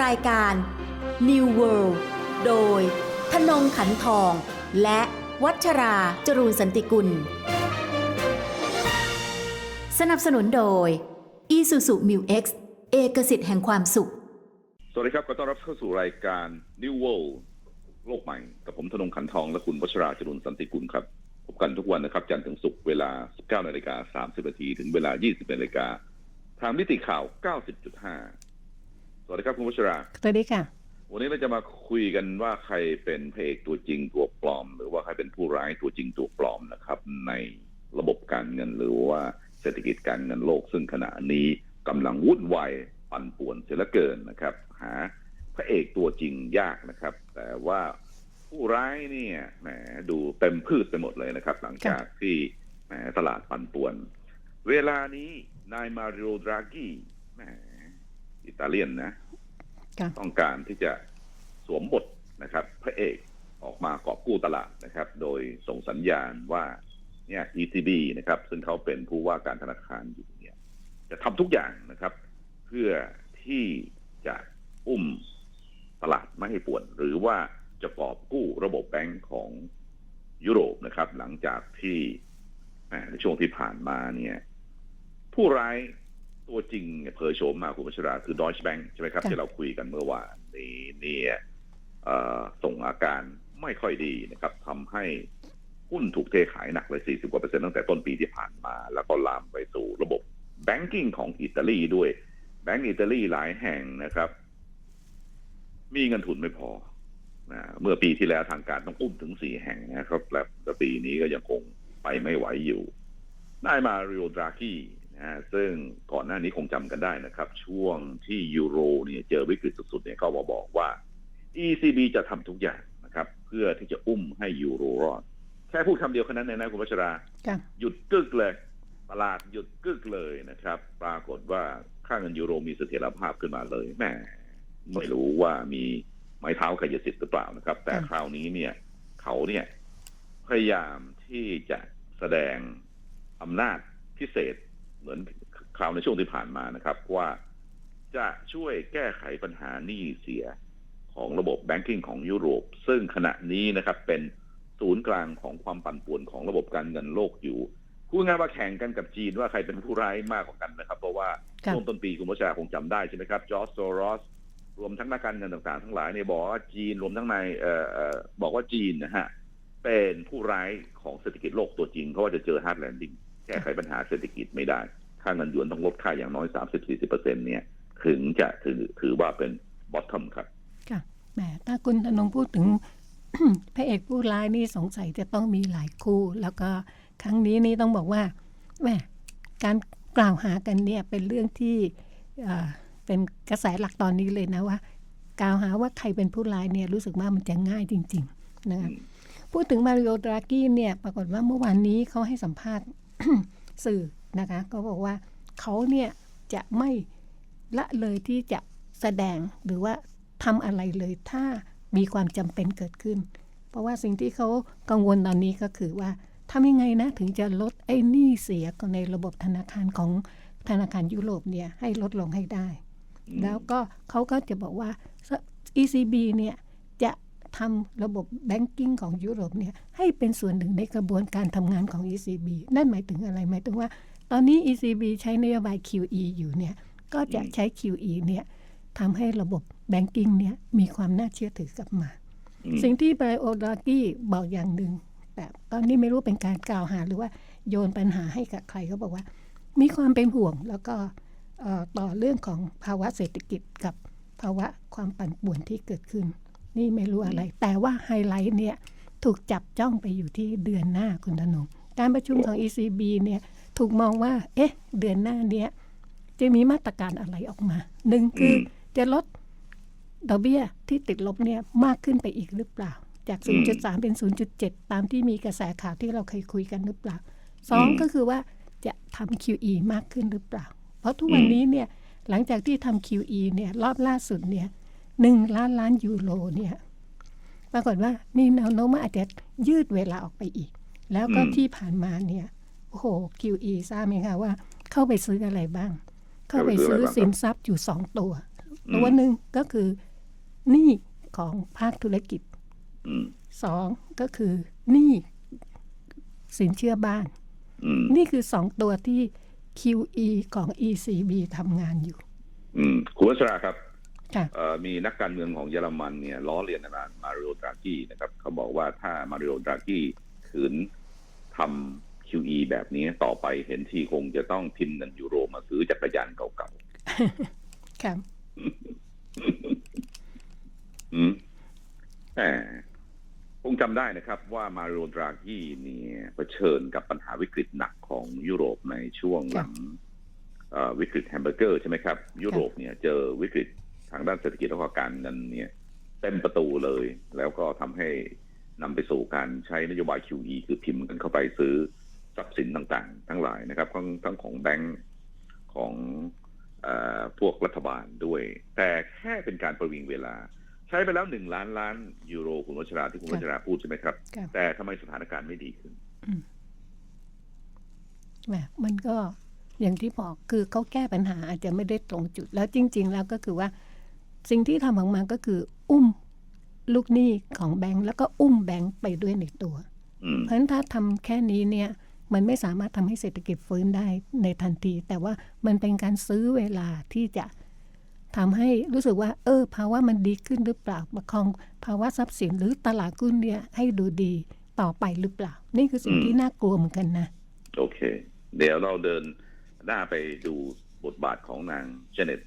รายการ New World โดยธนงขันทอง และวัชราจรูนสันติกุล สนับสนุนโดย Isuzu Mu X เอกสิทธิ์แห่งความสุข สวัสดีครับขอต้อนรับเข้าสู่รายการ New World โลกใหม่ กับผมธนงขันทองและคุณวัชราจรุนสันติกุลครับ พบกันทุกวันนะครับ จันทร์ถึงศุกร์เวลา 19นาฬิกา30นาทีถึงเวลา 20นาฬิกาทางนิติข่าว 90.5 วัสดีครับคุณวัชราสวัสดีค่ะ วันนี้เราจะมาคุยกันว่าใครเป็นพระเอกตัวจริงตัวปลอม หรือว่าใครเป็นผู้ร้ายตัวจริงตัวปลอมนะครับ ในระบบการเงินหรือว่าเศรษฐกิจการเงินโลกซึ่งขณะนี้กำลังวุ่นวายปั่นป่วนเสียเหลือเกินนะครับ หาพระเอกตัวจริงยากนะครับ แต่ว่าผู้ร้ายเนี่ยแหมดูเต็มพืชไปหมดเลยนะครับ หลังจากที่แหมตลาดปั่นป่วน เวลานี้นายมาริโอดรากีแหมอิตาเลียนนะค่ะ ต้องการที่จะสวมบทนะครับ พระเอกออกมากอบกู้ตลาดนะครับ โดยส่งสัญญาณว่าเนี่ย ECB นะครับ ซึ่งเขาเป็นผู้ว่าการธนาคารอยู่เนี่ย จะทำทุกอย่างนะครับ เพื่อที่จะอุ้มตลาดไม่ให้ป่วน หรือว่าจะกอบกู้ระบบแบงก์ของยุโรปนะครับ หลังจากที่ในช่วงที่ผ่านมาเนี่ย ผู้ร้าย ตัวจริงเนี่ยเผยโฉมมาคุณพัชราคือ Deutsche Bank ใช่ไหมครับค่ะที่เราคุยกันเมื่อวานนี้เนี่ยเอ่อส่งอาการไม่ค่อยดีนะครับทำให้หุ้นถูกเทขายหนักเลย 40 กว่าเปอร์เซ็นต์ตั้งแต่ต้นปีที่ผ่านมา แล้วก็ลามไปสู่ระบบแบงกิ้งของอิตาลีด้วย แบงก์อิตาลีหลายแห่งนะครับ มีเงินทุนไม่พอนะเมื่อปีที่แล้วทางการต้องอุ้มถึงสี่แห่งนะครับ และปีนี้ก็ยังคงไปไม่ไหวอยู่ได้มาริโอดรากี นะฮะซึ่งก่อนหน้านี้คงจำกันได้นะครับ ช่วงที่ยูโรเนี่ยเจอวิกฤตสุดๆเนี่ยเขามาบอกว่า ECB จะทำทุกอย่างนะครับ เพื่อที่จะอุ้มให้ยูโรรอด แค่พูดคำเดียวแค่นั้นเองนะคุณวัชราค่ะหยุดกึกเลยตลาดหยุดกึกเลยนะครับ ปรากฏว่าค่าเงินยูโรมีเสถียรภาพขึ้นมาเลยแหม่ไม่รู้ว่ามีไม้เท้ากายสิทธิ์หรือเปล่านะครับ แต่ค่ะคราวนี้เนี่ย เขาเนี่ยพยายามที่จะแสดงอำนาจพิเศษ เหมือนคราวในช่วงที่ผ่านมานะครับ ว่าจะช่วยแก้ไขปัญหาหนี้เสียของระบบแบงกิ้งของยุโรป ซึ่งขณะนี้นะครับ เป็นศูนย์กลางของความปั่นป่วนของระบบการเงินโลกอยู่พูดง่ายๆว่าแข่งกันกับจีนว่าใครเป็นผู้ร้ายมากกว่ากันนะครับ เพราะว่าค่ะช่วงต้นปีคุณผู้ชาคงจำได้ใช่ไหมครับจอร์จโซรอสรวมทั้งนักการเงินต่างๆ ทั้งหลายเนี่ยบอกว่าจีนรวมทั้งในเอ่อเอ่อบอกว่าจีนนะฮะเป็นผู้ร้ายของเศรษฐกิจโลกตัวจริงเพราะว่าจะเจอฮาร์ดแลนดิ้ง แก้ไขปัญหาเศรษฐกิจไม่ได้ ค่าเงินหยวนต้องลดค่าอย่างน้อย 30-40เปอร์เซ็นเนี่ย ถึงจะถือถือว่าเป็นบอททอมครับ ค่ะ แหม ถ้าคุณธนงพูดถึงพระเอกผู้ร้ายนี่สงสัยจะต้องมีหลายคู่ แล้วก็ครั้งนี้นี่ต้องบอกว่าแหมการกล่าวหากันเนี่ยเป็นเรื่องที่เอ่อเป็นกระแสหลักตอนนี้เลยนะว่า กล่าวหาว่าใครเป็นผู้ร้ายเนี่ยรู้สึกว่ามันจะง่ายจริง ๆ นะคะอืมพูดถึงมาริโอดรากี้เนี่ย ปรากฏว่าเมื่อวานนี้เขาให้สัมภาษณ์ สื่อนะคะ ก็บอกว่าเขาเนี่ยจะไม่ละเลยที่จะแสดงหรือว่าทำอะไรเลยถ้ามีความจำเป็นเกิดขึ้น เพราะว่าสิ่งที่เขากังวลตอนนี้ก็คือว่าทำยังไงนะถึงจะลดไอ้หนี้เสียในระบบธนาคารของธนาคารยุโรปเนี่ยให้ลดลงให้ได้ แล้วก็เขาก็จะบอกว่า ECB เนี่ย ทำระบบแบงกิ้งของยุโรปเนี่ยให้เป็นส่วนหนึ่งในกระบวนการทำงานของ ECB นั่นหมายถึงอะไรหมายถึงว่า ตอนนี้ ECB ใช้นโยบาย QE อยู่เนี่ยก็จะใช้ QE เนี่ยทำให้ระบบแบงกิ้งเนี่ยมีความน่าเชื่อถือกลับมาอืมสิ่งที่ไบรโอดรากี้บอกอย่างหนึ่งแต่ตอนนี้ไม่รู้เป็นการกล่าวหาหรือว่าโยนปัญหาให้กับใครเขาบอกว่า มีความเป็นห่วงแล้วก็เอ่อต่อเรื่องของภาวะเศรษฐกิจกับภาวะความปั่นป่วนที่เกิดขึ้น นี่ไม่รู้อะไร แต่ว่าไฮไลท์เนี่ยถูกจับจ้องไปอยู่ที่เดือนหน้าคุณธนงการประชุมของ ECB เนี่ยถูกมองว่า เอ๊ะ เดือนหน้าเนี้ยจะมีมาตรการอะไรออกมาหนึ่งคืออจะลดดอกเบี้ยที่ติดลบเนี่ยมากขึ้นไปอีกหรือเปล่า จากอืม0.3 เป็น 0.7 ตามที่มีกระแสข่าวที่เราเคยคุยกันหรือเปล่าสองอืมก็คือว่าจะทำ QE มากขึ้นหรือเปล่า เพราะทุกวันนี้เนี่ยหลังจากที่ทำ QE เนี่ยรอบล่าสุดเนี่ย หนึ่งล้านล้านยูโรเนี่ยปรากฏว่ามีแนวโน้มว่าอาจจะยืดเวลาออกไปอีก แล้วก็ที่ผ่านมาเนี่ยโอ้โห QE ทราบไหมคะว่า เข้าไปซื้ออะไรบ้าง เข้าไปซื้อสินทรัพย์อยู่สองตัว ตัวหนึ่งก็คือหนี้ของภาคธุรกิจอสองก็คือหนี้สินเชื่อบ้าน นี่คือสองตัวที่ QE ของ ECB ทำงานอยู่คุณวัชราครับ มีนักการเมืองของเยอรมันเนี่ยล้อเลียนอาจารย์มาริโอดรากี้นะครับเขาบอกว่าถ้ามาริโอดรากี้ขืนทำ QE แบบนี้ต่อไปเห็นทีคงจะต้องพิมพ์เงินยูโรมาซื้อจักรยานเก่าค่ะๆอืมแหมคงจำได้นะครับว่ามาริโอดรากี้เนี่ยเผชิญกับปัญหาวิกฤตหนักของยุโรปในช่วงหลังเอ่อวิกฤตแฮมเบอร์เกอร์ใช่ไหมครับ ยุโรปเนี่ยเจอวิกฤต ทางด้านเศรษฐกิจและก็การเงินเนี่ยเต็มประตูเลย แล้วก็ทำให้นำไปสู่การใช้นโยบาย QE คือพิมพ์กันเข้าไปซื้อทรัพย์สินต่างๆ ทั้งหลายนะครับทั้งทั้งของแบงก์ของเออพวกรัฐบาลด้วย แต่แค่เป็นการประวิงเวลา ใช้ไปแล้วหนึ่งล้านล้านยูโรคุณวัชราที่คุณค่ะวัชราพูดใช่ไหมครับค่ะแต่ทำไมสถานการณ์ไม่ดีขึ้นแหมมันก็อย่างที่บอกคือเขาแก้ปัญหาอาจจะไม่ได้ตรงจุด แล้วจริง ๆ แล้วก็คือว่า สิ่งที่ทำออกมาก็คือ อุ้มลูกหนี้ของแบงก์แล้วก็อุ้มแบงก์ไปด้วยในตัวอืมเพราะฉะนั้นถ้าทำแค่นี้เนี่ยมันไม่สามารถทำให้เศรษฐกิจฟื้นได้ในทันที แต่ว่ามันเป็นการซื้อเวลาที่จะทำให้รู้สึกว่า เออ ภาวะมันดีขึ้นหรือเปล่าประคอง ภาวะทรัพย์สินหรือตลาดหุ้นเนี่ยให้ดูดีต่อไปหรือเปล่า นี่คือสิ่งอืมที่น่ากลัวเหมือนกันนะ โอเค เดี๋ยวเราเดินหน้าไปดูบทบาทของนางเจเน็ต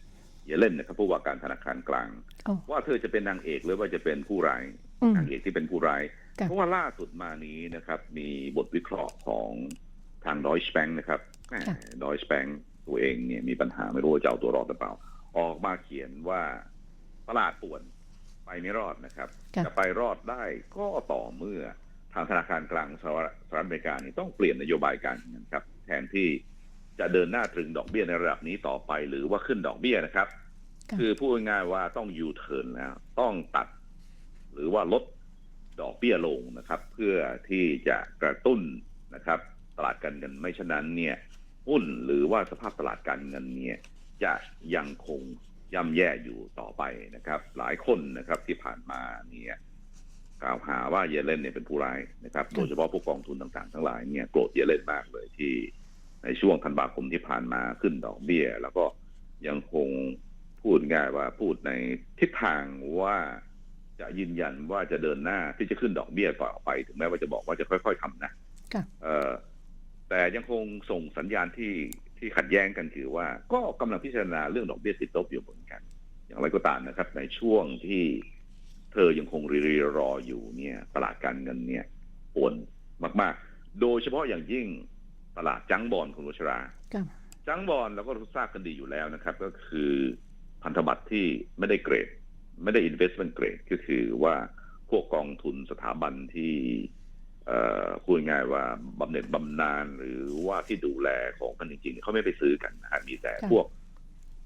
เยเลนนะครับผู้ว่าการธนาคารกลางอ๋อว่าเธอจะเป็นนางเอกหรือว่าจะเป็นผู้ร้ายอืมนางเอกที่เป็นผู้ร้ายค่ะเพราะว่าล่าสุดมานี้นะครับ มีบทวิเคราะห์ของทางดอยชแบงนะครับดอยชแบงตัวเองเนี่ยมีปัญหาไม่รู้ว่าจะเอาตัวรอดหรือเปล่า ออกมาเขียนว่าตลาดป่วนไปไม่รอดนะครับค่ะจะไปรอดได้ก็ต่อเมื่อทางธนาคารกลางสหรัฐสหรัฐอเมริกานี่ต้องเปลี่ยนนโยบายการเงินครับ แทนที่ จะเดินหน้าตรึงดอกเบี้ยในระดับนี้ต่อไป หรือว่าขึ้นดอกเบี้ยนะครับค่ะคือพูดง่ายๆว่าต้องยูเทิร์นแล้วต้องตัด หรือว่าลดดอกเบี้ยลงนะครับ เพื่อที่จะกระตุ้นนะครับ ตลาดการเงินไม่ฉะนั้นเนี่ยหุ้นหรือว่าสภาพตลาดการเงินเนี่ยจะยังคงย่ำแย่อยู่ต่อไปนะครับ หลายคนนะครับที่ผ่านมาเนี่ยกล่าวหาว่าเยเลนเนี่ยเป็นผู้ร้ายนะครับ โดยเฉพาะพวกกองทุนต่างๆ ทั้งหลายเนี่ยโกรธเยเลนมากเลยที่ ในช่วงธันวาคมที่ผ่านมาขึ้นดอกเบี้ย แล้วก็ยังคงพูดง่ายว่าพูดในทิศทางว่าจะยืนยันว่าจะเดินหน้าที่จะขึ้นดอกเบี้ยต่อไป ถึงแม้ว่าจะบอกว่าจะค่อยๆทำนะค่ะเอ่อแต่ยังคงส่งสัญญาณที่ที่ขัดแย้งกันคือว่า ก็กำลังพิจารณาเรื่องดอกเบี้ยติดลบอยู่เหมือนกัน อย่างไรก็ตามนะครับ ในช่วงที่เธอยังคงรีรีรออยู่เนี่ย ตลาดการเงินเนี่ยป่วนมาก ๆ โดยเฉพาะอย่างยิ่ง ตลาดจังบอลคุณวัชราค่ะจังบอลเราก็ทราบกันดีอยู่แล้วนะครับ ก็คือพันธบัตรที่ไม่ได้เกรด ไม่ได้ investment grade ก็คือว่าพวกกองทุนสถาบันที่เอ่อพูดง่ายๆว่าบำเหน็จบำนาญหรือว่าที่ดูแลของกันจริงๆเขาไม่ไปซื้อกันนะฮะมีแต่ค่ะพวก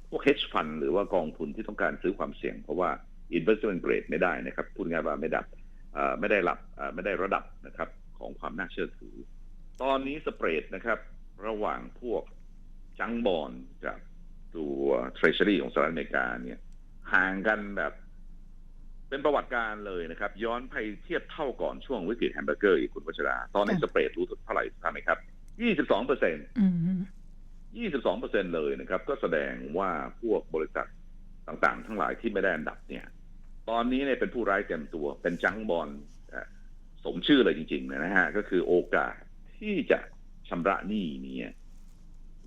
พวก hedge fund หรือว่ากองทุนที่ต้องการซื้อความเสี่ยง เพราะว่า investment grade ไม่ได้นะครับ พูดง่ายๆว่าไม่ดับเอ่อไม่ได้รับเอ่อไม่ได้ระดับนะครับของความน่าเชื่อถือ ตอนนี้สเปรดนะครับ ระหว่างพวกจังบอลกับตัว Treasury ของสหรัฐอเมริกาเนี่ยห่างกันแบบเป็นประวัติการเลยนะครับ ย้อนไปเทียบเท่าก่อนช่วงวิกฤตแฮมเบอร์เกอร์อีกคุณวัชรา ตอนนี้สเปรดรู้สึกเท่าไหร่ทราบไหมครับ22เปอร์เซ็นต์อืม22เปอร์เซ็นเลยนะครับ ก็แสดงว่าพวกบริษัทต่างๆ ทั้งหลายที่ไม่ได้อันดับเนี่ย ตอนนี้เนี่ยเป็นผู้ร้ายเต็มตัว เป็นจังบอลสมชื่อเลยจริง ๆ นะฮะ ก็คือโอกาส ที่จะชำระหนี้นี่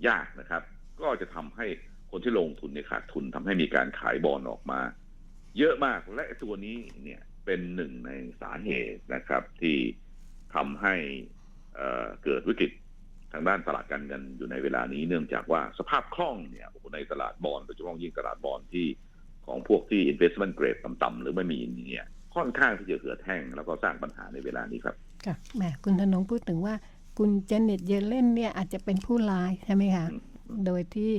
ยากนะครับ ก็จะทำให้คนที่ลงทุนเนี่ยขาดทุนทำให้มีการขายบอลออกมา เยอะมากและตัวนี้เนี่ยเป็นหนึ่งในสาเหตุนะครับ ที่ทำให้เเกิดวิกฤตทางด้านตลาดการเงินอยู่ในเวลานี้เนื่องจากว่าสภาพคล่องเนี่ยในตลาดบอลโดยเฉพาะยิ่งตลาดบอลที่ของพวกที่ investment grade ต่ำๆหรือไม่มีเนี่ยค่อนข้างที่จะเหือดแห้งแล้วก็สร้างปัญหาในเวลานี้ครับ ค่ะแหมคุณธนงพูดถึงว่า คุณเจเน็ตเยเลนเนี่ยอาจจะเป็นผู้ร้ายใช่ไหมคะ โดยที่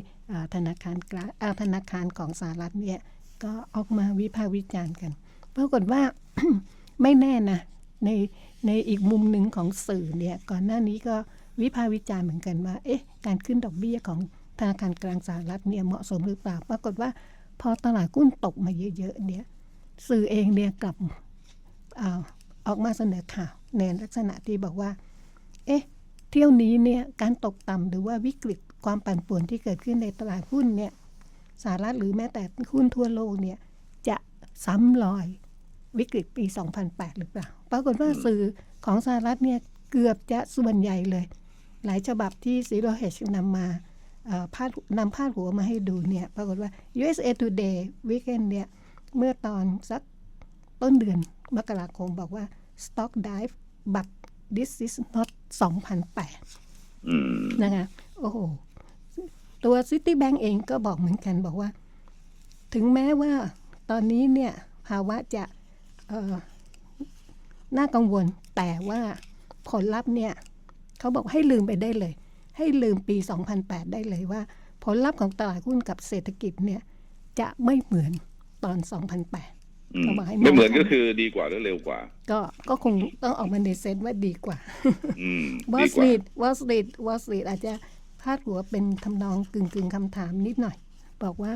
ธนาคารกลางธนาคารของสหรัฐเนี่ยก็ออกมาวิพากษ์วิจารณ์กัน ปรากฏว่าไม่แน่นะในในอีกมุมหนึ่งของสื่อเนี่ยก่อนหน้านี้ก็วิพากษ์วิจารณ์เหมือนกันว่า เอ๊ะ การขึ้นดอกเบี้ยของธนาคารกลางสหรัฐเนี่ยเหมาะสมหรือเปล่า ปรากฏว่าพอตลาดหุ้นตกมาเยอะๆเนี่ยสื่อเองเนี่ยกลับอออกมาเสนอข่าวในลักษณะที่บอกว่า เอ๊ะ เที่ยวนี้เนี่ยการตกต่ำหรือว่าวิกฤตความปั่นป่วนที่เกิดขึ้นในตลาดหุ้นเนี่ยสหรัฐหรือแม้แต่หุ้นทั่วโลกเนี่ยจะซ้ำรอยวิกฤตปี 2008 หรือเปล่า ปรากฏว่าสื่อของสหรัฐเนี่ยเกือบจะส่วนใหญ่เลย หลายฉบับที่ซีโรเฮชนำมาเอ่อพาดนำพาดหัวมาให้ดูเนี่ยปรากฏว่า USA Today Weekend เนี่ยเมื่อตอนสักต้นเดือนมกราคมบอกว่า Stock dive but this is not 2008อืมนะคะโอ้โหตัว Citibank เองก็บอกเหมือนกันบอกว่า ถึงแม้ว่าตอนนี้เนี่ย ภาวะจะเอ่อน่ากังวลแต่ว่าผลลัพธ์เนี่ยเขาบอกให้ลืมไปได้เลย ให้ลืมปี 2008 ได้เลยว่า ผลลัพธ์ของตลาดหุ้นกับเศรษฐกิจเนี่ยจะไม่เหมือนตอน 2008 อืมเขาบอกให้มองไม่เหมือนก็คือดีกว่าหรือเร็วกว่า ก็ก็คงต้องออกมาในเซนส์ว่าดีกว่าอืมวอดีลสกว่าตรีทวอลสตรีทวอลสตรีทอาจจะพาดหัวเป็นทำนองกึ่งกึ่งๆคำถามนิดหน่อย บอกว่า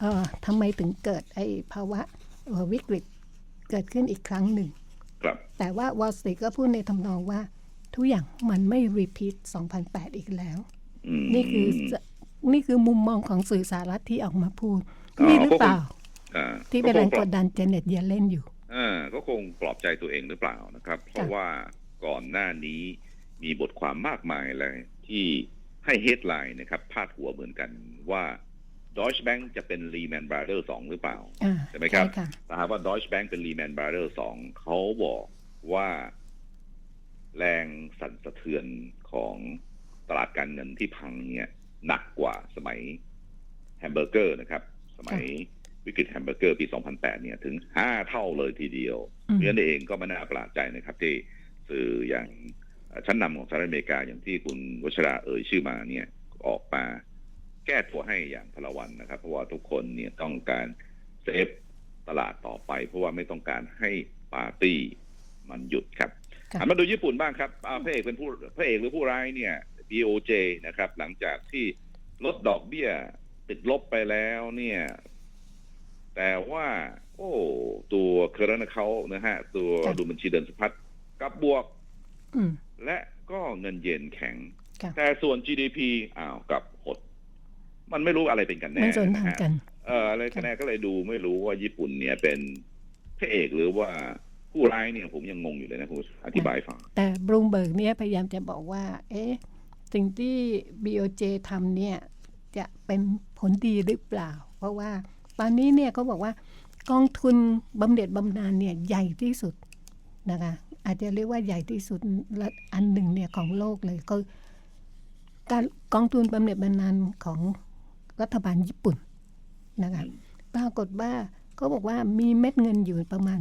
เอ่อทำไมถึงเกิดไอ้ภาวะเอ่อวิกฤตเกิดขึ้นอีกครั้งหนึ่งครับแต่ว่าวอลสตรีทก็พูดในทำนองว่า ทุกอย่างมันไม่รีพีท2008 อีกแล้วอืมนี่คือสนี่คือมุมมองของสื่อสารรัฐที่ออกมาพูดอ๋อนี่หรือเปล่าอ่า ที่เป็นแรงคกงดดันเจเน็ตเยเลนอยู่อ่าก็คงปลอบใจตัวเองหรือเปล่านะครับ เพราะว่าก่อนหน้านี้มีบทความมากมายเลยที่ให้เฮดไลน์นะครับพาดหัวเหมือนกันว่า Deutsche Bank จะเป็น Lehman Brothers 2 หรือเปล่าอ่าใช่ไหมครับค่ะถ้าหากว่า Deutsche Bank เป็น Lehman Brothers 2 เขาบอกว่า แรงสั่นสะเทือนของตลาดการเงินที่พังเนี่ย หนักกว่าสมัยแฮมเบอร์เกอร์นะครับ สมัย วิกฤตแฮมเบอร์เกอร์ปี 2008 เนี่ยถึง 5 เท่าเลยทีเดียวอืมเพราะฉะนั้นเองก็ไม่น่าประหลาดใจนะครับ ที่สื่ออย่างเอ่อชั้นนำของสหรัฐอเมริกาอย่างที่คุณวัชราเอ่ยชื่อมาเนี่ยออกมาแก้ตัวให้อย่างพลวันนะครับ เพราะว่าทุกคนเนี่ยต้องการเซฟตลาดต่อไป เพราะว่าไม่ต้องการให้ปาร์ตี้มันหยุดครับค่ะหันมาดูญี่ปุ่นบ้างครับอ่าพระเอกเป็นผู้พระเอกหรือผู้ร้ายเนี่ย BOJ นะครับ หลังจากที่ลดดอกเบี้ยติดลบไปแล้วเนี่ย แต่ว่า โอ้ ตัวเคอร์เรนเขานะฮะ ตัวค่ะดูบัญชีเดินสะพัดกลับบวกอืมและก็เงินเยนแข็งค่ะแต่ส่วน GDP อ้าวกลับหด มันไม่รู้อะไรเป็นกันแน่มันสนทางะฮะกันเอออะไรกันแน่ก็เลยดูไม่รู้ว่าญี่ปุ่นเนี่ยเป็นพระเอกหรือว่าผู้ร้ายเนี่ยผมยังงงอยู่เลยนะคุณอธิบายฟัง แต่บรูมเบิร์กเนี่ยพยายามจะบอกว่า เอ๊ะสิ่งที่ BOJ ทำเนี่ย จะเป็นผลดีหรือเปล่า เพราะว่า ตอนนี้เนี่ยเขาบอกว่ากองทุนบำเหน็จบำนาญเนี่ยใหญ่ที่สุดนะคะอาจจะเรียกว่าใหญ่ที่สุดอันหนึ่งเนี่ยของโลกเลยก็การกองทุนบำเหน็จบำนาญของรัฐบาลญี่ปุ่นนะคะปรากฏว่าเขาบอกว่ามีเม็ดเงินอยู่ประมาณ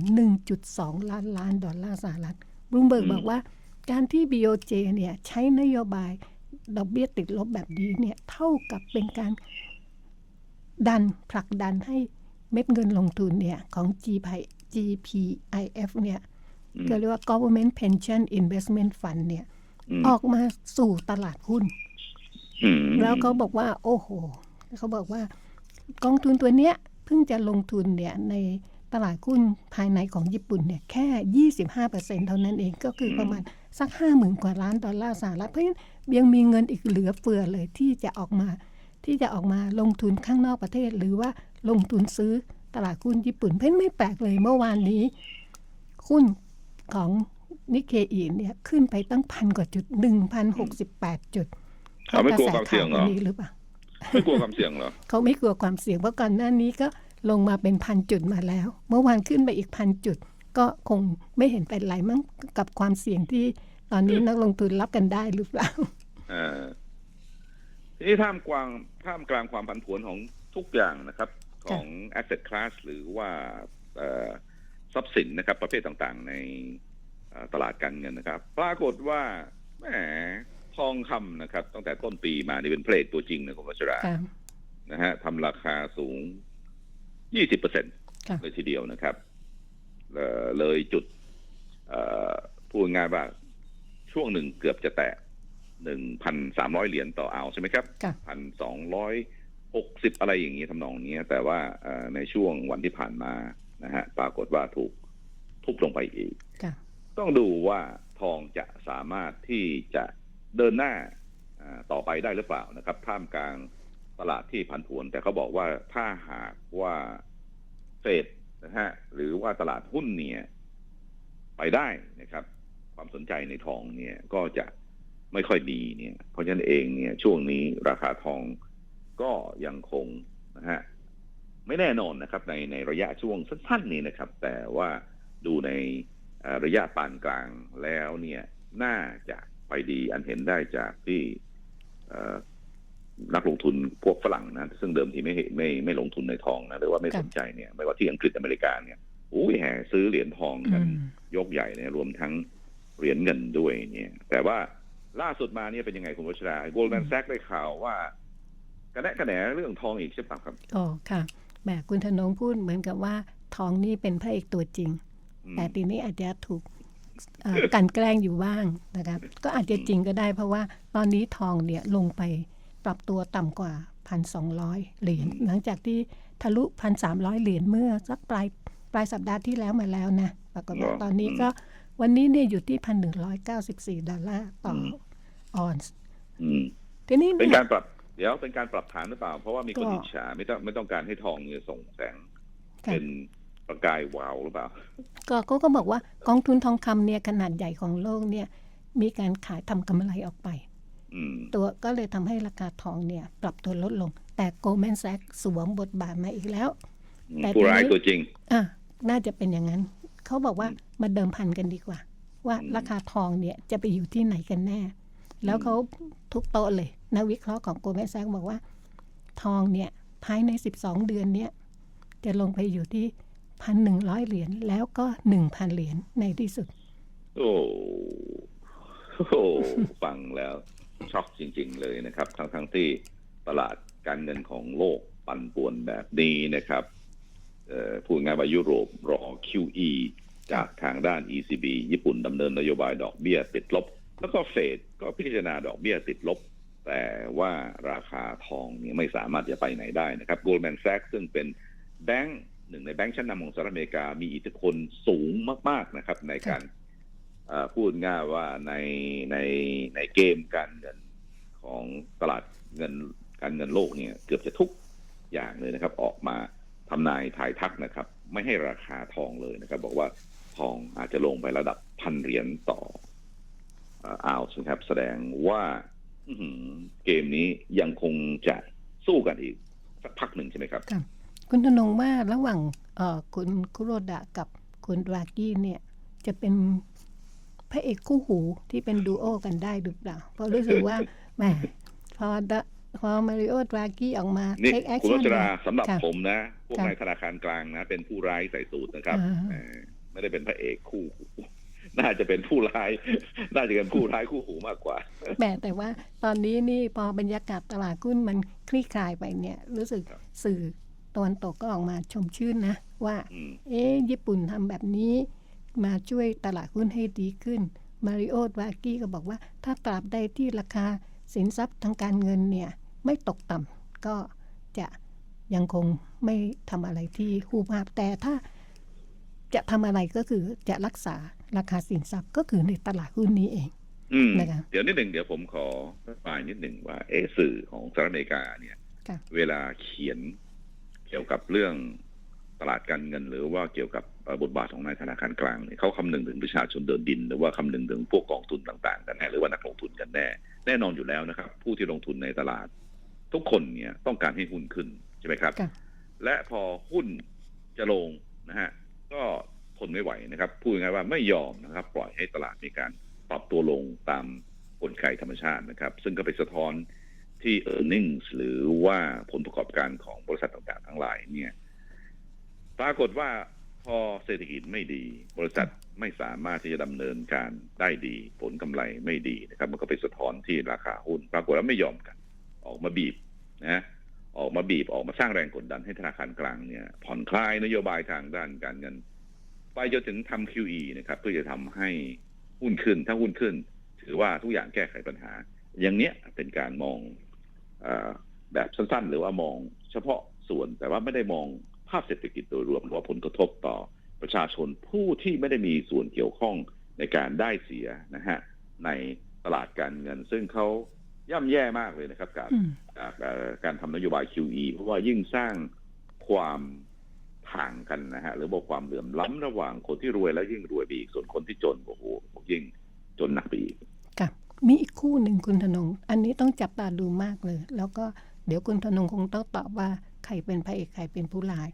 1.2 ล้านล้านดอลลาร์สหรัฐบลูมเบิร์กบอกว่าการที่ BOJ เนี่ยใช้นโยบายดอกเบี้ยติดลบแบบนี้เนี่ยเท่ากับเป็นการ ดันผลักดันให้เม็ดเงินลงทุนเนี่ยของ GPI GPIF เนี่ยอืมก็เรียกว่า Government Pension Investment Fund เนี่ยมออกมาสู่ตลาดหุ้นอืมแล้วเขาบอกว่า โอ้โห เขาบอกว่ากองทุนตัวเนี้ยเพิ่งจะลงทุนเนี่ยในตลาดหุ้นภายในของญี่ปุ่นเนี่ยแค่ 25%เท่านั้นเองก็คือประมาณสัก 5 0,000 กว่าล้านดอลลาร์สหรัฐ เพราะฉะนั้นยังมีเงินอีกเหลือเฟือเลยที่จะออกมา ที่จะออกมาลงทุนข้างนอกประเทศ หรือว่าลงทุนซื้อตลาดหุ้นญี่ปุ่นเพราะฉะนั้นไม่แปลกเลยเมื่อวานนี้หุ้นของนิเคอีเนี่ยขึ้นไปตั้งพันกว่าจุด1,068จุดเขาไม่กลัวความเสี่ยงเหรอพะกะแสข่าววันนี้หรือเปล่าไม่กลัวความเสี่ยงเหรอเขาไม่กลัวความเสี่ยงเพราะก่อนหน้านี้ก็ลงมาเป็นพันจุดมาแล้ว เมื่อวานขึ้นไปอีกพันจุด ก็คงไม่เห็นเป็นไรมั้งกับความเสี่ยงที่ตอนนี้นักลงทุนรับกันได้หรือเปล่าอ่า ทีนี้ท่ามกลางท่ามกลางความผันผวนของทุกอย่างนะครับ ของ asset class หรือว่าเอ่อทรัพย์สินนะครับ ประเภทต่างๆ ในเอ่อตลาดการเงินนะครับ ปรากฏว่าแหมทองคำนะครับ ตั้งแต่ต้นปีมานี่เป็นเพลทตัวจริงนะคุณวัชราค่ะนะฮะทำราคาสูง 20เปอร์เซ็นต์ค่ะเลยทีเดียวนะครับเอ่อเลยจุดเอ่อพูดง่ายๆว่าช่วงหนึ่งเกือบจะแตะ หนึ่งพันสามร้อยเหรียญต่อเอาใช่ไหมครับค่ะพันสองร้อยหกสิบอะไรอย่างนี้ทำนองเนี้ยแต่ว่าเอ่อในช่วงวันที่ผ่านมานะฮะปรากฏว่าถูกทุบลงไปอีกค่ะต้องดูว่าทองจะสามารถที่จะเดินหน้าอ่าต่อไปได้หรือเปล่านะครับ ท่ามกลางตลาดที่ผันผวน แต่เขาบอกว่าถ้าหากว่าเฟดนะฮะหรือว่าตลาดหุ้นเนี่ย ไปได้นะครับ ความสนใจในทองเนี่ยก็จะ ไม่ค่อยดีเนี่ย เพราะฉะนั้นเองเนี่ยช่วงนี้ราคาทองก็ยังคงนะฮะไม่แน่นอนนะครับ ในในระยะช่วงสั้นๆนี้นะครับ แต่ว่าดูในเอ่อระยะปานกลางแล้วเนี่ยน่าจะไปดีอันเห็นได้จากที่เอ่อนักลงทุนพวกฝรั่งนะ ซึ่งเดิมทีไม่ไม่ไม่ลงทุนในทองนะหรือว่าไม่ครับสนใจเนี่ยไม่ว่าที่อังกฤษอเมริกาเนี่ยอุ้ยแห่ซื้อเหรียญทองกันอืมยกใหญ่เนี่ยรวมทั้งเหรียญเงินด้วยเนี่ย แต่ว่า ล่าสุดมาเนี่ยเป็นยังไงคุณวัชราโกลแมนแซกได้ข่าวว่ากระแนะกระแหนเรื่องทองอีกใช่ปะครับอ๋อค่ะแหมคุณธนงพูดเหมือนกับว่าทองนี่เป็นพระเอกตัวจริงอืมแต่ทีนี้อาจจะถูกเอ่อกลันแกล้งอยู่บ้างนะครับ ก็อาจจะจริงก็ได้เพราะว่าตอนนี้ทองเนี่ยลงไปปรับตัวต่ำกว่าพันสองร้อยเหรียญหลังจากที่ทะลุพันสามร้อยเหรียญเมื่อสักปลายปลายสัปดาห์ที่แล้วมาแล้วนะปรากฏว่าตอนนี้ก็ วันนี้เนี่ยอยู่ที่พันหนึ่งร้อยเก้าสิบสี่ดอลลาร์ต่อออนซ์อืมทีนี้เป็นเนี่ยการปรับ เดี๋ยวเป็นการปรับฐานหรือเปล่า เพราะว่ามีคนก็อิจฉาไม่ต้องไม่ต้องการให้ทองเนี่ยส่งแสงค่ะเป็นประกายวาวหรือเปล่า ก็เขาก็บอกว่ากองทุนทองคำเนี่ยขนาดใหญ่ของโลกเนี่ย มีการขายทำกำไรออกไปอืมตัวก็เลยทำให้ราคาทองเนี่ย ปรับตัวลดลง แต่ Goldman Sachs สวมบทบาทมาอีกแล้ว แต่ผู้ร้ายทีนี้ตัวจริง อะ น่าจะเป็นอย่างนั้น เขาบอกว่าอืมมาเดิมพันกันดีกว่า ว่าอืมราคาทองเนี่ยจะไปอยู่ที่ไหนกันแน่ แล้วเขาทุกโต๊ะเลยนักวิเคราะห์ของ Goldman Sachs บอกว่า ทองเนี่ยภายใน 12 เดือนเนี่ยจะลงไปอยู่ที่พันหนึ่งร้อยเหรียญแล้วก็หนึ่งพันเหรียญในที่สุด โอ้โหฟังแล้วช็อกจริง ๆ เลยนะครับ ทั้งทั้งๆที่ตลาดการเงินของโลกปั่นป่วนแบบนี้นะครับเอ่อ พูดง่ายว่ายุโรปรอ QE จากทางด้าน ECB ญี่ปุ่นดำเนินนโยบายดอกเบี้ยติดลบ แล้วก็เฟดก็พิจารณาดอกเบี้ยติดลบ แต่ว่าราคาทองเนี่ยไม่สามารถจะไปไหนได้นะครับ Goldman Sachs ซึ่งเป็นแบงค์หนึ่งในแบงค์ชั้นนำของสหรัฐอเมริกา มีอิทธิพลสูงมาก ๆนะครับ ในการพูดง่ายว่าในในในเกมการเงินของตลาดเงินการเงินโลกเนี่ย เกือบจะทุกอย่างเลยนะครับ ออกมา ทำนายทายทักนะครับ ไม่ให้ราคาทองเลยนะครับ บอกว่าทองอาจจะลงไประดับพันเหรียญต่ออ่ออาวส์นะครับแสดงว่าเกมนี้ยังคงจะสู้กันอีก สักพักหนึ่งใช่ไหมครับ คุณธนงว่าระหว่างคุณคุโรดะกับคุณรากี้เนี่ย จะเป็นพระเอกคู่หูที่เป็นดูโอกันได้หรือเปล่า เพราะรู้สึกว่าแหมพอดะ พอมาริโอดรากี้ออกมานี่ take คุณ action รัชราเนี่ยสำหรับค่ะผมนะ พวกค่ะ นายธนาคารกลางนะ เป็นผู้ร้ายใส่สูตรนะครับอ่าเออไม่ได้เป็นพระเอกคู่หูน่าจะเป็นผู้ร้าย น่าจะเป็นผู้ร้ายคู่หูมากกว่า แหมแต่ว่าตอนนี้นี่พอบรรยากาศตลาดหุ้นมันคลี่คลายไปเนี่ย รู้สึกครับ สื่อตะวันตกก็ออกมาชมชื่นนะ ว่า อืม เอ๊ะญี่ปุ่นทำแบบนี้ มาช่วยตลาดหุ้นให้ดีขึ้น มาริโอดวากี้ก็บอกว่า ถ้าตราบใดที่ราคาสินทรัพย์ทางการเงินเนี่ย ไม่ตกต่ำก็จะยังคงไม่ทำอะไรที่หูภาพแต่ถ้าจะทำอะไรก็คือจะรักษาราคาสินทรัพย์ก็คือในตลาดหุ้นนี้เองอืมนะคะเดี๋ยวนิดหนึ่งเดี๋ยวผมขอปลายนิดหนึ่งว่า เอะสื่อของสหรัฐอเมริกาเนี่ยค่ะเวลาเขียนเกี่ยวกับเรื่องตลาดการเงินหรือว่าเกี่ยวกับเอ่อบทบาทของนายธนาคารกลางเนี่ยเขาคำนึงถึงประชาชนเดินดิน หรือว่าคำนึงถึงพวกกองทุนต่างๆ กันแน่หรือว่านักลงทุนกันแน่ แน่นอนอยู่แล้วนะครับ ผู้ที่ลงทุนในตลาด ทุกคนเนี่ยต้องการให้หุ้นขึ้นใช่ไหมครับค่ะและพอหุ้นจะลงนะฮะก็ทนไม่ไหวนะครับพูดง่ายๆว่าไม่ยอมนะครับ ปล่อยให้ตลาดมีการปรับตัวลงตามกลไกธรรมชาตินะครับ ซึ่งก็ไปสะท้อนที่ e a r n i n g หรือว่าผลประกอบการของบริษัทต่างๆ ทั้งหลายเนี่ยปรากฏว่าพอเศรษฐกิจไม่ดี บริษัทไม่สามารถที่จะดำเนินการได้ดี ผลกำไรไม่ดีนะครับ มันก็ไปสะท้อนที่ราคาหุ้น ปรากฏว่าไม่ยอมกัน ออกมาบีบนะออกมาบีบออกมาสร้างแรงกดดันให้ธนาคารกลางเนี่ยผ่อนคลายนโยบายทางด้านการเงิน ไปจนถึงทำ QE นะครับ เพื่อจะทำให้หุ้นขึ้น ถ้าหุ้นขึ้น ถือว่าทุกอย่างแก้ไขปัญหา อย่างเนี้ยเป็นการมองอแบบสั้นๆ หรือว่ามองเฉพาะส่วนแต่ว่าไม่ได้มองภาพเศรษฐกิจโดยรวมหรือว่าผลกระทบต่อประชาชนผู้ที่ไม่ได้มีส่วนเกี่ยวข้องในการได้เสียนะฮะในตลาดการเงิน ซึ่งเขา ย่ำแย่มากเลยนะครับกับอืมจากเอ่อการทำนโยบาย QE เพราะว่ายิ่งสร้างความห่างกันนะฮะหรือว่าความเหลื่อมล้ำระหว่างคนที่รวยแล้วยิ่งรวยไปอีกส่วนคนที่จนโอ้โหยิ่งจนหนักไปอีกค่ะมีอีกคู่หนึ่งคุณธนง อันนี้ต้องจับตาดูมากเลย แล้วก็เดี๋ยวคุณธนงคงต้องตอบว่าใครเป็นพระเอกใครเป็นผู้ร้าย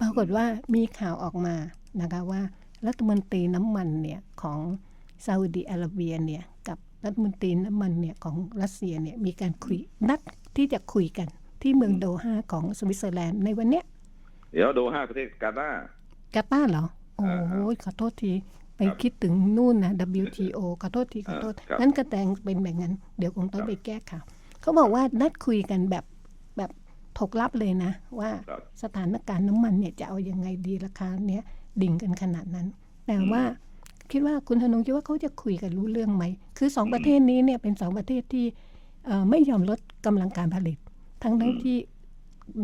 ปรากฏว่ามีข่าวออกมานะคะว่ารัฐมนตรีน้ำมันเนี่ยของซาอุดีอาระเบียเนี่ยกับ รัฐมนตรีน้ำมันเนี่ยของรัสเซียเนี่ยมีการคุยนัดที่จะคุยกันที่เมืองโดฮาของสวิตเซอร์แลนด์ในวันเนี้ยเดี๋ยวโดห้าประเทศกาตาร์กาตาร์เหรอ โอ้อ่ายขอโทษที ไปครับคิดถึงนู่นนะ WTO ขอโทษทีขอโทษอ่าครับนั้นกระแตงเป็นแบบนั้น เดี๋ยวคงต้องครับไปแก้ข่าวเขาบอกว่านัดคุยกันแบบแบบถกลับเลยนะ ว่าครับสถานการณ์น้ำมันเนี่ยจะเอายังไงดีราคาเนี้ยดิ่งกันขนาดนั้น แต่ว่า คิดว่าคุณธนงคิดว่าเขาจะคุยกันรู้เรื่องไหม คือสองอืมประเทศนี้เนี่ยเป็นสองประเทศที่เอ่อไม่ยอมลดกำลังการผลิต ทั้งทั้งอืมที่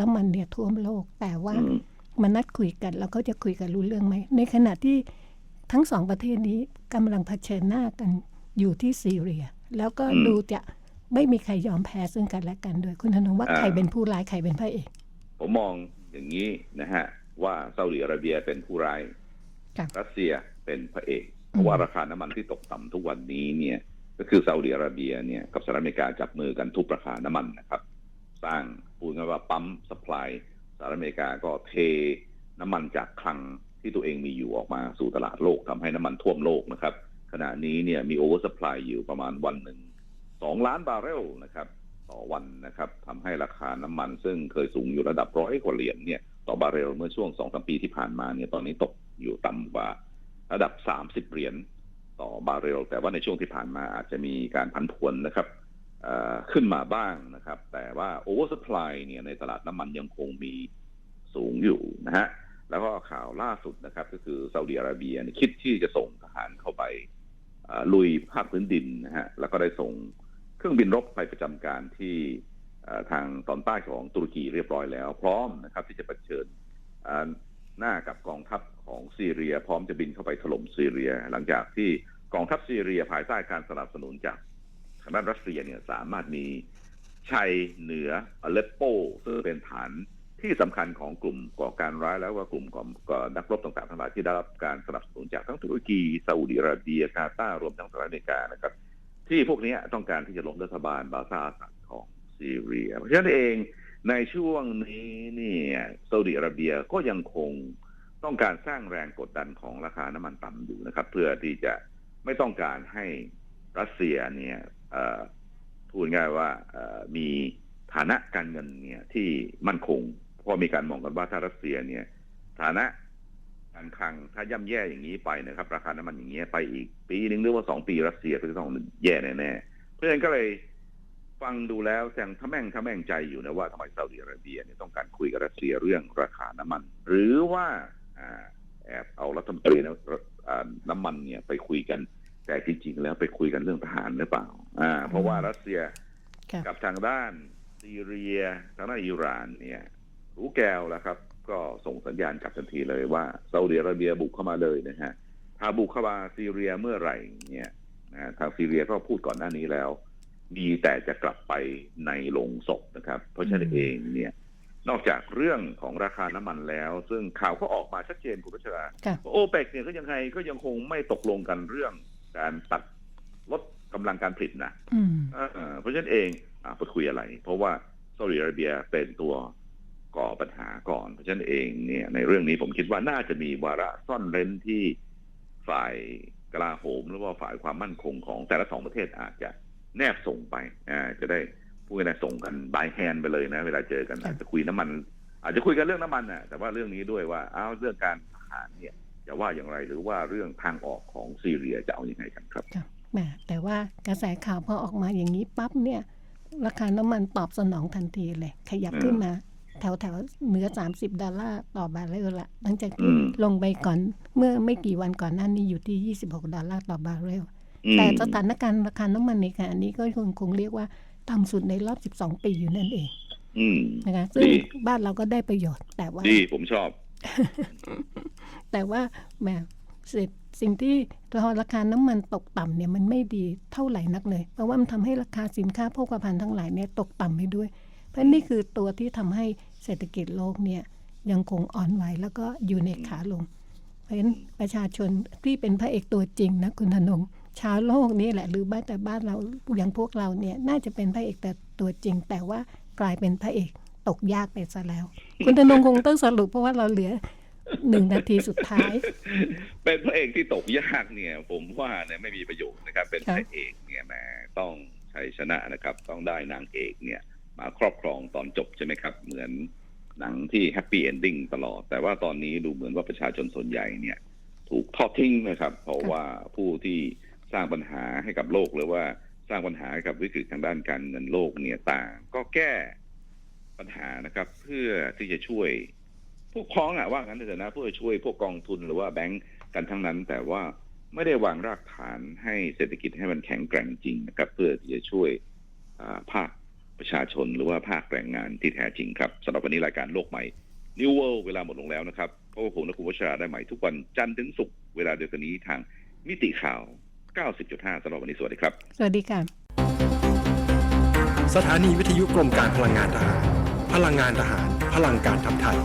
น้ำมันเนี่ยท่วมโลก แต่ว่าอืมมานัดคุยกันแล้วเขาจะคุยกันรู้เรื่องไหม ในขณะที่ทั้งสองประเทศนี้กำลังเผชิญหน้ากันอยู่ที่ซีเรีย แล้วก็อืมดูจะไม่มีใครยอมแพ้ซึ่งกันและกันโดยคุณธนงว่าอ่าใครเป็นผู้ร้ายใครเป็นพระเอกผมมองอย่างนี้นะฮะว่าซาอุดิอาระเบียเป็นผู้ร้ายครับรัสเซีย เป็นพระเอกเพราะว่าราคาน้ำมันที่ตกต่ำทุกวันนี้เนี่ย ก็คือซาอุดิอาระเบียเนี่ยกับสหรัฐอเมริกาจับมือกันทุบราคาน้ำมันนะครับ สร้างพูดง่ายๆว่าปั๊มสป라이สหรัฐอเมริกาก็เทน้ำมันจากคลังที่ตัวเองมีอยู่ออกมาสู่ตลาดโลกทำให้น้ำมันท่วมโลกนะครับ ขณะนี้เนี่ยมีโอเวอร์สปายอยู่ประมาณวันหนึ่งสองล้านบาร์เรลนะครับ ต่อวันนะครับทำให้ราคาน้ำมัน ซึ่งเคยสูงอยู่ระดับร้อยกว่าเหรียญเนี่ยต่อบาร์เรลเมื่อช่วงสองสามปีที่ผ่านมาเนี่ยตอนนี้ตกอยู่ต่ำกว่า ระดับสามสิบเหรียญต่อบาร์เรล แต่ว่าในช่วงที่ผ่านมาอาจจะมีการผันผวนนะครับขึ้นมาบ้างนะครับ แต่ว่าโอเวอร์สปายเนี่ยในตลาดน้ำมันยังคงมีสูงอยู่นะฮะแล้วก็ข่าวล่าสุดนะครับ ก็คือซาอุดิอาระเบียคิดที่จะส่งทหารเข้าไปลุยภาคพื้นดินนะฮะแล้วก็ได้ส่งเครื่องบินรบไปประจำการที่ทางตอนใต้ของตุรกีเรียบร้อยแล้ว พร้อมนะครับที่จะเผชิญหน้ากับกองทัพ ของซีเรีย พร้อมจะบินเข้าไปถล่มซีเรีย หลังจากที่กองทัพซีเรียภายใต้การสนับสนุนจากทางด้านรัสเซียเนี่ยสามารถมีชัยเหนืออเลปโปซึ่งเป็นฐานที่สำคัญของกลุ่มก่อการร้ายแล้วก็กลุ่มของก่อนักรบต่างๆทั้งหลายที่ได้รับการสนับสนุนจากทั้งตุรกีซาอุดิอาระเบียกาตาร์รวมทั้งสหรัฐอเมริกานะครับ ที่พวกนี้ต้องการที่จะล้มรัฐบาลบาซาอาสัดของซีเรีย เพราะฉะนั้นเองในช่วงนี้เนี่ยซาอุดิอาระเบียก็ยังคง ต้องการสร้างแรงกดดันของราคาน้ำมันต่ำอยู่นะครับ เพื่อที่จะไม่ต้องการให้รัสเซียเนี่ยพูดง่ายว่ามีฐานะการเงินเนี่ยที่มั่นคงเพราะมีการมองกันว่าถ้ารัสเซียเนี่ย ฐานะการคลังถ้าย่ำแย่อย่างนี้ไปนะครับ ราคาน้ำมันอย่างนี้ยไปอีกปีหนึ่งหรือว่าสองปีรัสเซียก็จะต้องแย่แน่ๆเพราะฉะนั้นก็เลยฟังดูแล้วแสงทะแม่งทะแม่งใจอยู่นะว่าทำไมซาอุดิอาระเบียเนี่ยต้องการคุยกับรัสเซียเรื่องราคาน้ำมัน หรือว่า แอบเอารัฐมนตรีนะอ่าน้ำมันเนี่ยไปคุยกัน แต่จริงๆแล้วไปคุยกันเรื่องทหารหรือเปล่า อ่า เพราะว่ารัสเซียครับกับทางด้านซีเรียทางด้านอิหร่านเนี่ยรู้แก้วแล้วครับ ก็ส่งสัญญาณกลับทันทีเลยว่าซาอุดิอาระเบียบุกเข้ามาเลยนะฮะถ้าบุกเข้ามาซีเรียเมื่อไหร่เนี่ยนะทางซีเรียก็พูดก่อนหน้านี้แล้ว มีแต่จะกลับไปในโรงศพนะครับ เพราะฉะนั้นอืมเองเนี่ย นอกจากเรื่องของราคาน้ำมันแล้ว ซึ่งข่าวก็ออกมาชัดเจนคุณรัชราค่ะโอเปกเนี่ยก็ยังไงก็ยังคงไม่ตกลงกันเรื่องการตัดลดกำลังการผลิตนะอืมเออเพราะฉะนั้นเองอะไปคุยอะไร เพราะว่าซาอุดิอาระเบียเป็นตัวก่อปัญหาก่อน เพราะฉะนั้นเองเนี่ยในเรื่องนี้ผมคิดว่าน่าจะมีวาระซ่อนเร้นที่ฝ่ายกลาโหมหรือว่าฝ่ายความมั่นคงของแต่ละสองประเทศอาจจะแนบส่งไปอ่าจะได้ พูดง่ายๆส่งกันบายแฮนไปเลยนะ เวลาเจอกันครับอาจจะคุยน้ำมัน อาจจะคุยกันเรื่องน้ำมันน่ะแต่ว่าเรื่องนี้ด้วยว่าเอาเรื่องการทหารเนี่ยจะว่าอย่างไรหรือว่าเรื่องทางออกของซีเรียจะเอาอยัางไงกันครับครับแหมแต่ว่ากระแสข่าวพอออกมาอย่างนี้ปั๊บเนี่ย ราคาน้ำมันตอบสนองทันทีเลย ขยับอืมขึ้นมา แถวแถวๆเหนือ 30 ดอลลาร์ต่อบาร์เรลละหลังจากอืที่มลงไปก่อนเมื่อไม่กี่วันก่อนหน้านี้อยู่ที่ 26 ดอลลาร์ต่อบาร์เรลอืม แต่สถานการณ์ราคาน้ำมันในขณะนี้ก็คงคงเรียกว่าต่ำสุดในรอบ 12 ปีอยู่นั่นเองอืมนะคะซึ่งดีบ้านเราก็ได้ประโยชน์ แต่ว่าดีผมชอบ แต่ว่าแหมเสร็จสิ่งที่พอราคาน้ำมันตกต่ำเนี่ยมันไม่ดีเท่าไหร่นักเลย เพราะว่ามันทำให้ราคาสินค้าโภคภัณฑ์ทั้งหลายเนี่ยตกต่ำไปด้วย เพราะนี่คือตัวที่ทำให้เศรษฐกิจโลกเนี่ยยังคงอ่อนไหวแล้วก็อยู่ในขาลง เพราะฉะนั้นประชาชนที่เป็นพระเอกตัวจริงนะคุณธนง ชาวโลกนี่แหละ หรือบ้านแต่บ้านเราอย่างพวกเราเนี่ยน่าจะเป็นพระเอกแต่ตัวจริง แต่ว่ากลายเป็นพระเอกตกยากไปซะแล้ว คุณธนงคงต้องสรุปเพราะว่าเราเหลือหนึ่งนาทีสุดท้าย เป็นพระเอกที่ตกยากเนี่ย ผมว่าเนี่ยไม่มีประโยชน์นะครับ เป็นพระเอกเนี่ยแหมต้องชัยชนะนะครับ ต้องได้นางเอกเนี่ย มาครอบครองตอนจบใช่ไหมครับ เหมือนหนังที่แฮปปี้เอนดิ้งตลอด แต่ว่าตอนนี้ดูเหมือนว่าประชาชนส่วนใหญ่เนี่ย ถูกทอดทิ้งนะครับ เพราะว่าผู้ที่ สร้างปัญหาให้กับโลกหรือว่าสร้างปัญหาให้กับวิกฤตทางด้านการเงินโลกเนี่ยต่าง ก็แก้ปัญหานะครับ เพื่อที่จะช่วยพวกพ้องอะว่างั้นเถอะนะเพื่อช่วยพวกกองทุนหรือว่าแบงก์กันทั้งนั้น แต่ว่าไม่ได้วางรากฐานให้เศรษฐกิจให้มันแข็งแกร่งจริงนะครับ เพื่อที่จะช่วยภาคประชาชนหรือว่าภาคแรงงานที่แท้จริงครับสำหรับวันนี้รายการโลกใหม่ New World เวลาหมดลงแล้วนะครับพบกับผมและคุณวัชราได้ใหม่ทุกวันจันทร์ถึงศุกร์เวลาเดียวกันนี้ทางมิติข่าว 90.5สำหรับวันนี้สวัสดีครับ สวัสดีค่ะ สถานีวิทยุกรมการพลังงานทหาร พลังงานทหาร พลังการทำไทย